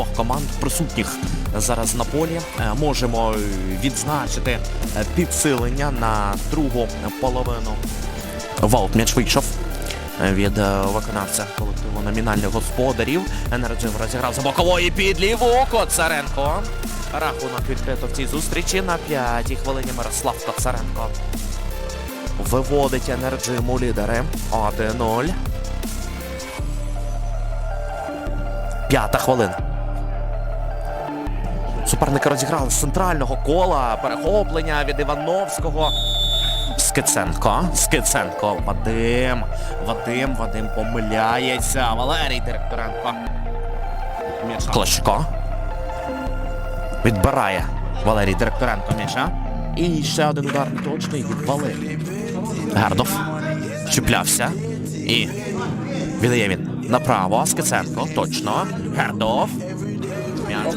двох команд присутніх зараз на полі. Е, Можемо е, відзначити е, підсилення на другу половину. Ваут м'яч вийшов від виконавця колективу номінальних господарів. Енерджим розіграв за бокової під ліву Коцаренко. Рахунок відкрито в цій зустрічі на п'ятій хвилині Мирослав Коцаренко. Виводить Енерджим у лідери 1-0. П'ята хвилина. Суперники розіграли з центрального кола. Перехоплення від Івановського. Скиценко. Скиценко. Вадим. Вадим. Вадим помиляється. Валерій Директоренко. Клочко. Відбирає Валерій Директоренко м'яча. І ще один удар точний від Валерії. Гердов. Чіплявся. І віддає він направо. Скиценко. Точно. Гердов. М'яч.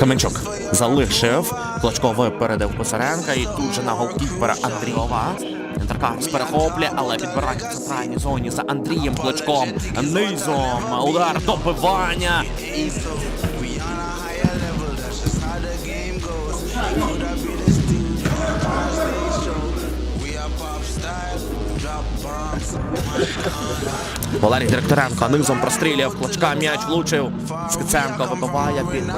Каменчук залишив. Клочко передав Косаренка і тут же на голкіпера Андрієва. Інтеркарс перехоплює, але підбирання в центральній зоні за Андрієм Клочком. Низом. Удар добивання. Валерій Директоренко низом прострілює в клочка м'яч влучив. Скиценко вибиває він.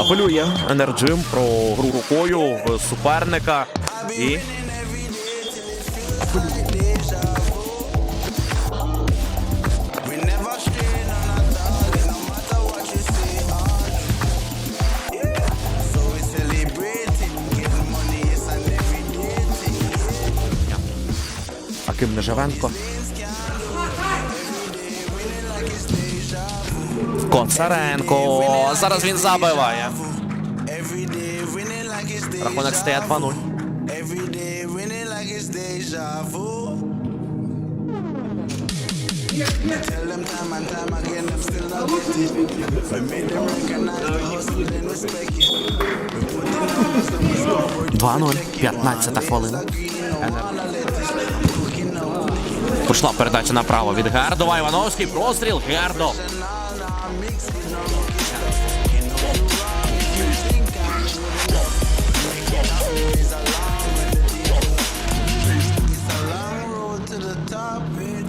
Апелює Енерджим про гру рукою в суперника і. Аким Нежавенко. Коцаренко. Зараз він забиває. Рахунок стає 2-0. Every day winning like it's deja vu. Tell them time and time again, I'm still not getting it. We made them recognize the hustle and respect it. We put in numbers and 2-0. 15 хвилина. Пішла передача направо від Гердова. Івановський простріл. Гердов.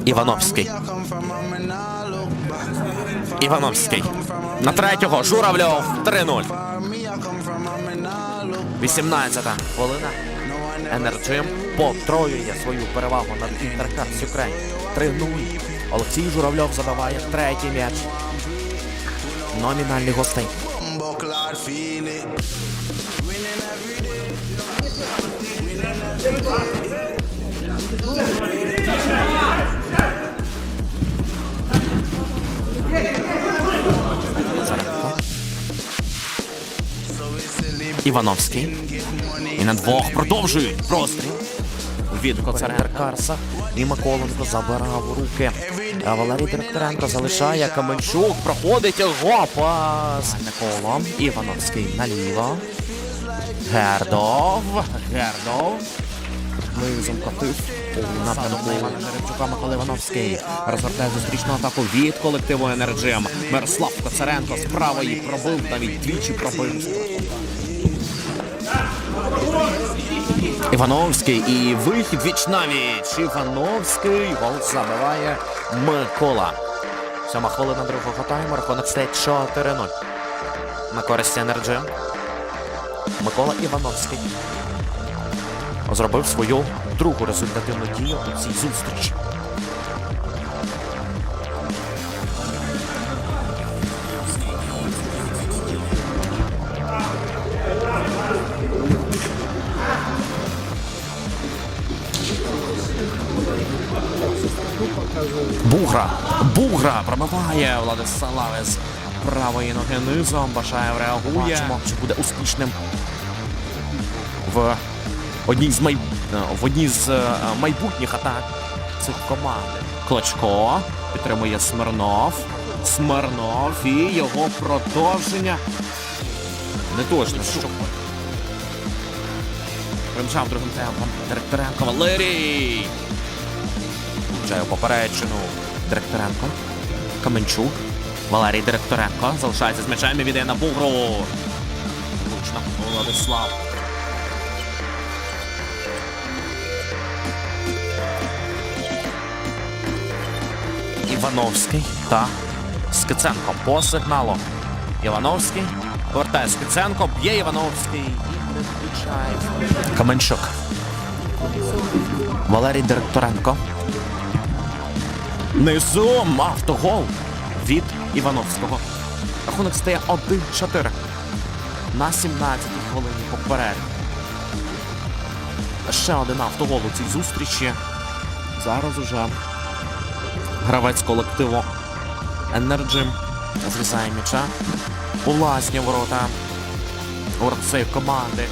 Івановський. Івановський. На третього. Журавльов. 3-0. Far me, I come from, I'm and I look 18 хвилина. Енерджим потроює свою перевагу над Інтеркарс Юкрейн. 3-0. Олексій Журавльов забиває третій м'яч. Номінальний гостей. Івановський. І на двох продовжують простріл. Від Коцаренка і Миколенко забирав руки. А Валерій Директоренко залишає Каменчук, проходить його пас. Коло. Івановський наліво. Гердов. Гердов. Низом котив у напрямку Івана Жеребчука Микола Івановський. Розгортає зустрічну атаку від колективу Енерджим. Мирослав Коцаренко з правої пробив, навіть двічі пробив. Івановський і вихід віч навіч. Івановський гол забиває Микола. Сьома хвилина другого тайму. Рахунок стає 4-0. На користь Енерджі. Микола Івановський зробив свою другу результативну дію у цій зустрічі. Бугра. Бугра пробиває Владиславець правої ноги низом. Башаєв реагує. Бачимо, чи буде успішним в одній з май... в одній з е, майбутніх атак цих команд. Клочко підтримує Смирнов. Смирнов і його продовження. Не точно, що Примчав другим темпом. Директоренко Валерій. Включає поперечину. Директоренко. Каменчук. Валерій Директоренко. Залишається з м'ячем і віддає на бугру. Влучно. Владислав. Івановський та Скиценко по сигналу. Івановський повертає Скиценко, б'є Івановський і не включає. Каменчук. Валерій Директоренко. Низом автогол від Івановського. Рахунок стає 1-4 на 17-й хвилині поперед. Ще один автогол у цій зустрічі. Зараз уже гравець колективу Energy зрізає м'яча у власні ворота воротцею команди.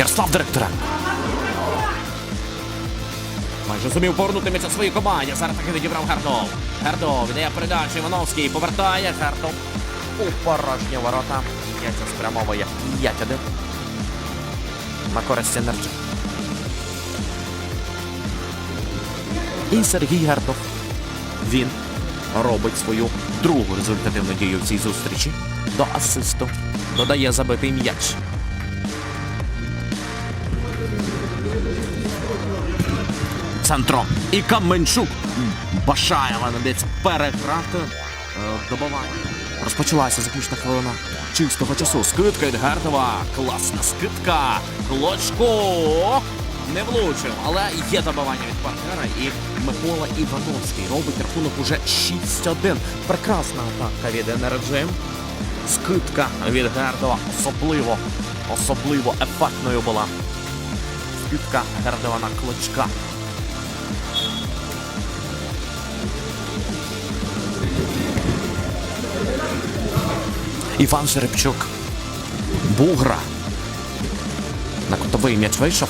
Ярослав Директоренко. Майже зумів повернути м'яч своїй команді. Зараз таки відібрав Гардов. Гардов віддає передачу Івановський. Повертає Гардов у порожні ворота. М'яч спрямовує 5-1 на користь Енерджі. І Сергій Гардов. Він робить свою другу результативну дію в цій зустрічі. До асисту додає забитий м'яч. Центром. І Каменчук. Башає десь переграти е, добивання. Розпочалася заключна хвилина чистого часу. Скидка від Гардова. Класна скидка. Клочко. Не влучив, але є добивання від партнера. І Микола Івановський робить рахунок уже 6-1. Прекрасна атака від НРДЖ. Скидка від Гардова особливо, особливо ефектною була. Скидка Гардова на клочка. Іван Жеребчук. Бугра. На кутовий м'яч вийшов.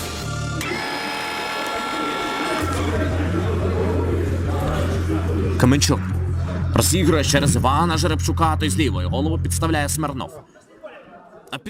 Каменчук. Розігрує через Івана Жеребчука, той з лівої. Голову підставляє Смирнов. А під